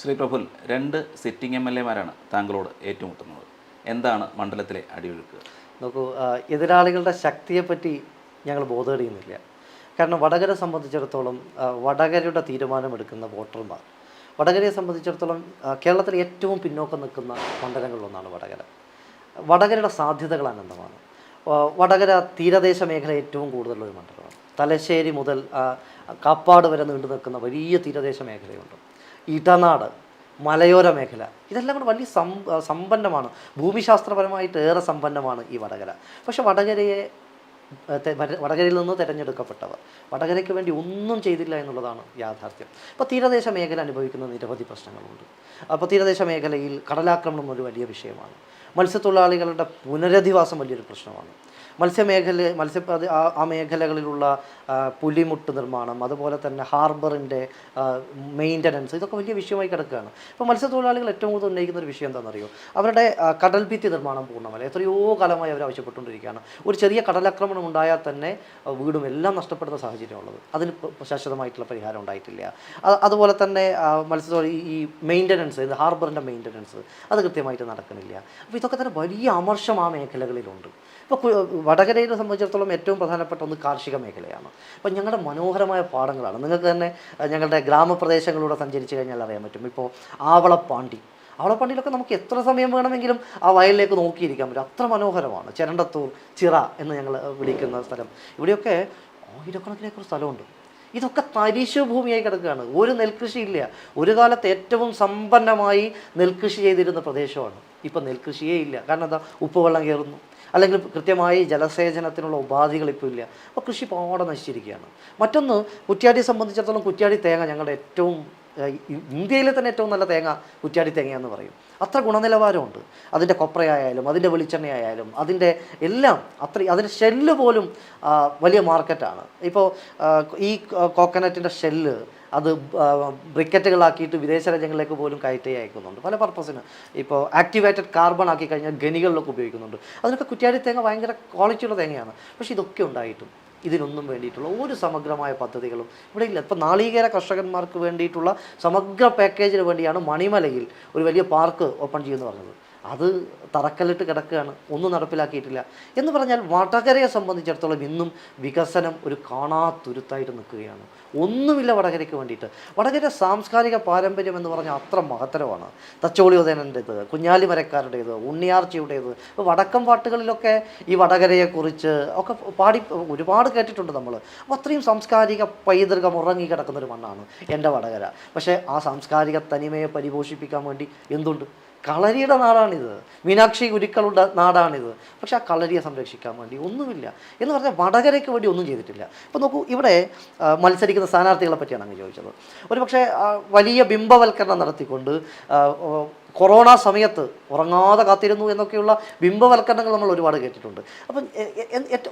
ശ്രീ പ്രഫുൽ രണ്ട് sitting M L എമാരാണ് താങ്കളോട് ഏറ്റുമുട്ടുന്നത്. എന്താണ് മണ്ഡലത്തിലെ അടിയൊഴുക്ക്? നോക്കൂ എതിരാളികളുടെ ശക്തിയെപ്പറ്റി ഞങ്ങൾ ബോധമടിയുന്നില്ല കാരണം വടകര സംബന്ധിച്ചിടത്തോളം വടകരയുടെ തീരുമാനമെടുക്കുന്ന വോട്ടർമാർ വടകരയെ സംബന്ധിച്ചിടത്തോളം കേരളത്തിൽ ഏറ്റവും പിന്നോക്കം നിൽക്കുന്ന മണ്ഡലങ്ങളിലൊന്നാണ് വടകര. വടകരയുടെ സാധ്യതകൾ അനന്തമാണ്. വടകര തീരദേശ മേഖല ഏറ്റവും കൂടുതലുള്ള ഒരു മണ്ഡലമാണ്. തലശ്ശേരി മുതൽ കാപ്പാട് വരെ നീണ്ടു നിൽക്കുന്ന വലിയ തീരദേശ മേഖലയുണ്ട്. ഇടനാട് മലയോര മേഖല. ഇതെല്ലാം കൂടെ വലിയ സം സമ്പന്നമാണ്. ഭൂമിശാസ്ത്രപരമായിട്ട് ഏറെ സമ്പന്നമാണ് ഈ വടകര. പക്ഷെ വടകരയെ വടകരയിൽ നിന്ന് തിരഞ്ഞെടുക്കപ്പെട്ടവർ വടകരയ്ക്ക് വേണ്ടി ഒന്നും ചെയ്തില്ല എന്നുള്ളതാണ് യാഥാർത്ഥ്യം. അപ്പോൾ തീരദേശ മേഖല അനുഭവിക്കുന്ന നിരവധി പ്രശ്നങ്ങളുണ്ട്. അപ്പോൾ തീരദേശ മേഖലയിൽ കടലാക്രമണം ഒരു വലിയ വിഷയമാണ്. മത്സ്യത്തൊഴിലാളികളുടെ പുനരധിവാസം വലിയൊരു പ്രശ്നമാണ്. മത്സ്യമേഖല മത്സ്യ ആ മേഖലകളിലുള്ള പുലിമുട്ട് നിർമ്മാണം അതുപോലെ തന്നെ ഹാർബറിന്റെ മെയിന്റനൻസ് ഇതൊക്കെ വലിയ വിഷയമായി കിടക്കുകയാണ്. ഇപ്പോൾ മത്സ്യത്തൊഴിലാളികൾ ഏറ്റവും കൂടുതൽ ഉന്നയിക്കുന്ന ഒരു വിഷയം എന്താണെന്നറിയോ? അവരുടെ കടൽഭിത്തി നിർമ്മാണം പൂർണമല്ല എത്രയോ കാലമായി അവർ ആവശ്യപ്പെട്ടുകൊണ്ടിരിക്കുകയാണ്. ഒരു ചെറിയ കടലാക്രമണം ഉണ്ടായാൽ തന്നെ വീടും എല്ലാം നഷ്ടപ്പെടുന്ന സാഹചര്യമുള്ളത് അതിന് ശാശ്വതമായിട്ടുള്ള പരിഹാരം ഉണ്ടായിട്ടില്ല. അതുപോലെ തന്നെ മത്സ്യത്തൊഴിൽ ഈ മെയിന്റനൻസ് ഹാർബറിന്റെ മെയിന്റനൻസ് അത് കൃത്യമായിട്ട് നടക്കുന്നില്ല. അപ്പോൾ ഇതൊക്കെ തന്നെ വലിയ അമർഷം ആ മേഖലകളിലുണ്ട്. ഇപ്പോൾ വടകരയെ സംബന്ധിച്ചിടത്തോളം ഏറ്റവും പ്രധാനപ്പെട്ട ഒന്ന് കാർഷിക മേഖലയാണ്. അപ്പോൾ ഞങ്ങളുടെ മനോഹരമായ പാടങ്ങളാണ്. നിങ്ങൾക്ക് തന്നെ ഞങ്ങളുടെ ഗ്രാമപ്രദേശങ്ങളിലൂടെ സഞ്ചരിച്ചു കഴിഞ്ഞാൽ അറിയാൻ പറ്റും. ഇപ്പോൾ ആവളപ്പാണ്ടി. അവളപ്പാണ്ടിയിലൊക്കെ നമുക്ക് എത്ര സമയം വേണമെങ്കിലും ആ വയലിലേക്ക് നോക്കിയിരിക്കാൻ പറ്റും. അത്ര മനോഹരമാണ്. ചിരണ്ടത്തൂർ ചിറ എന്ന് ഞങ്ങൾ വിളിക്കുന്ന സ്ഥലം. ഇവിടെയൊക്കെ ആയിരക്കണക്കിന് സ്ഥലമുണ്ട്. ഇതൊക്കെ തരിശു ഭൂമിയായി കിടക്കുകയാണ്. ഒരു നെൽകൃഷി ഇല്ല. ഒരു കാലത്ത് ഏറ്റവും സമ്പന്നമായി നെൽകൃഷി ചെയ്തിരുന്ന പ്രദേശമാണ്. ഇപ്പം നെൽകൃഷിയേ ഇല്ല. കാരണം എന്താ? ഉപ്പുവെള്ളം കയറുന്നു. അല്ലെങ്കിൽ കൃത്യമായി ജലസേചനത്തിനുള്ള ഉപാധികൾ ഇപ്പോൾ ഇല്ല. അപ്പോൾ കൃഷി പാടെ നശിച്ചിരിക്കുകയാണ്. മറ്റൊന്ന് കുറ്റ്യാടിയെ സംബന്ധിച്ചിടത്തോളം കുറ്റ്യാടി തേങ്ങ ഞങ്ങളുടെ ഏറ്റവും ഇന്ത്യയിലെ തന്നെ ഏറ്റവും നല്ല തേങ്ങ കുറ്റ്യാടി തേങ്ങയെന്ന് പറയും. അത്ര ഗുണനിലവാരമുണ്ട്. അതിന്റെ കൊപ്രയായാലും അതിന്റെ വെളിച്ചെണ്ണയായാലും അതിന്റെ എല്ലാം അത്ര അതിന്റെ ഷെല്ല് പോലും വലിയ മാർക്കറ്റാണ്. ഇപ്പോൾ ഈ കോക്കനറ്റിന്റെ ഷെല്ല് അത് ബ്രിക്കറ്റുകളാക്കിയിട്ട് വിദേശ രാജ്യങ്ങളിലേക്ക് പോലും കയറ്റി അയക്കുന്നുണ്ട്. പല പർപ്പസിന്. ഇപ്പോൾ ആക്ടിവേറ്റഡ് കാർബൺ ആക്കി കഴിഞ്ഞാൽ ഗനികളിലൊക്കെ ഉപയോഗിക്കുന്നുണ്ട്. അതിനൊക്കെ കുറ്റ്യാടി തേങ്ങ ഭയങ്കര ക്വാളിറ്റിയുള്ള തേങ്ങയാണ്. പക്ഷേ ഇതൊക്കെ ഉണ്ടായിട്ടും ഇതിനൊന്നും വേണ്ടിയിട്ടുള്ള ഒരു സമഗ്രമായ പദ്ധതികളും ഇവിടെ ഇല്ല. ഇപ്പം നാളികേര കർഷകന്മാർക്ക് വേണ്ടിയിട്ടുള്ള സമഗ്ര പാക്കേജിന് വേണ്ടിയാണ് മണിമലയിൽ ഒരു വലിയ പാർക്ക് ഓപ്പൺ ചെയ്യുമെന്ന് പറഞ്ഞത്. അത് തറക്കല്ലിട്ട് കിടക്കുകയാണ്. ഒന്നും നടപ്പിലാക്കിയിട്ടില്ല. എന്ന് പറഞ്ഞാൽ വടകരയെ സംബന്ധിച്ചിടത്തോളം ഇന്നും വികസനം ഒരു കാണാത്തുരുത്തായിട്ട് നിൽക്കുകയാണ്. ഒന്നുമില്ല വടകരയ്ക്ക് വേണ്ടിയിട്ട്. വടകര സാംസ്കാരിക പാരമ്പര്യം എന്ന് പറഞ്ഞാൽ അത്ര മഹത്തരമാണ്. തച്ചോളിയോദയനന്റേത് കുഞ്ഞാലിമരക്കാരുടേത് ഉണ്ണിയാർച്ചയുടേത് വടക്കം പാട്ടുകളിലൊക്കെ ഈ വടകരയെക്കുറിച്ച് ഒക്കെ പാടി ഒരുപാട് കേട്ടിട്ടുണ്ട് നമ്മൾ അപ്പോൾ അത്രയും സാംസ്കാരിക പൈതൃകം ഉറങ്ങി കിടക്കുന്നൊരു മണ്ണാണ് എന്റെ വടകര. പക്ഷേ ആ സാംസ്കാരിക തനിമയെ പരിപോഷിപ്പിക്കാൻ വേണ്ടി എന്തുണ്ട്? കളരിയുടെ നാടാണിത്. മീനാക്ഷി ഗുരുക്കളുടെ നാടാണിത്. പക്ഷെ ആ കളരിയെ സംരക്ഷിക്കാൻ വേണ്ടി ഒന്നുമില്ല. എന്ന് പറഞ്ഞാൽ വടകരയ്ക്ക് വേണ്ടി ഒന്നും ചെയ്തിട്ടില്ല. ഇപ്പോൾ നോക്കൂ ഇവിടെ മത്സരിക്കുന്ന സ്ഥാനാർത്ഥികളെ പറ്റിയാണ് അങ്ങ് ചോദിച്ചത്. ഒരു പക്ഷേ വലിയ ബിംബവൽക്കരണം നടത്തിക്കൊണ്ട് കൊറോണ സമയത്ത് ഉറങ്ങാതെ കാത്തിരുന്നു എന്നൊക്കെയുള്ള ബിംബവൽക്കരണങ്ങൾ നമ്മൾ ഒരുപാട് കേട്ടിട്ടുണ്ട്. അപ്പം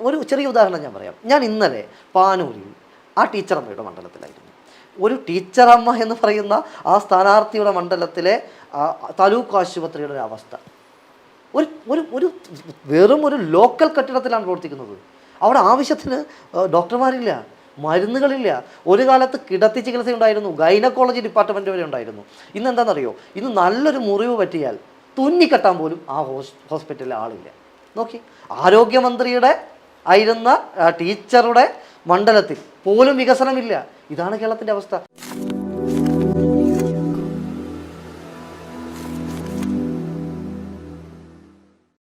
ഒരു ചെറിയ ഉദാഹരണം ഞാൻ പറയാം. ഞാൻ ഇന്നലെ പാനൂരിൽ ആ ടീച്ചറമ്മയുടെ മണ്ഡലത്തിലായിരുന്നു. ഒരു ടീച്ചറമ്മ എന്ന് പറയുന്ന ആ സ്ഥാനാർത്ഥിയുടെ മണ്ഡലത്തിലെ താലൂക്ക് ആശുപത്രിയുടെ ഒരു അവസ്ഥ. ഒരു ഒരു ഒരു വെറും ഒരു ലോക്കൽ കെട്ടിടത്തിലാണ് പ്രവർത്തിക്കുന്നത്. അവിടെ ആവശ്യത്തിന് ഡോക്ടർമാരില്ല മരുന്നുകളില്ല. ഒരു കാലത്ത് കിടത്തി ചികിത്സ ഉണ്ടായിരുന്നു ഗൈനക്കോളജി ഡിപ്പാർട്ട്മെന്റ് വരെ ഉണ്ടായിരുന്നു. ഇന്ന് എന്താണെന്നറിയോ? ഇന്ന് നല്ലൊരു മുറിവ് പറ്റിയാൽ തുന്നിക്കെട്ടാൻ പോലും ആ ഹോസ് ഹോസ്പിറ്റലിൽ ആളില്ല. നോക്കി. ആരോഗ്യമന്ത്രിയുടെ ആയിരുന്ന ടീച്ചറുടെ മണ്ഡലത്തിൽ പോലും വികസനമില്ല. ഇതാണ് കേരളത്തിന്റെ അവസ്ഥ.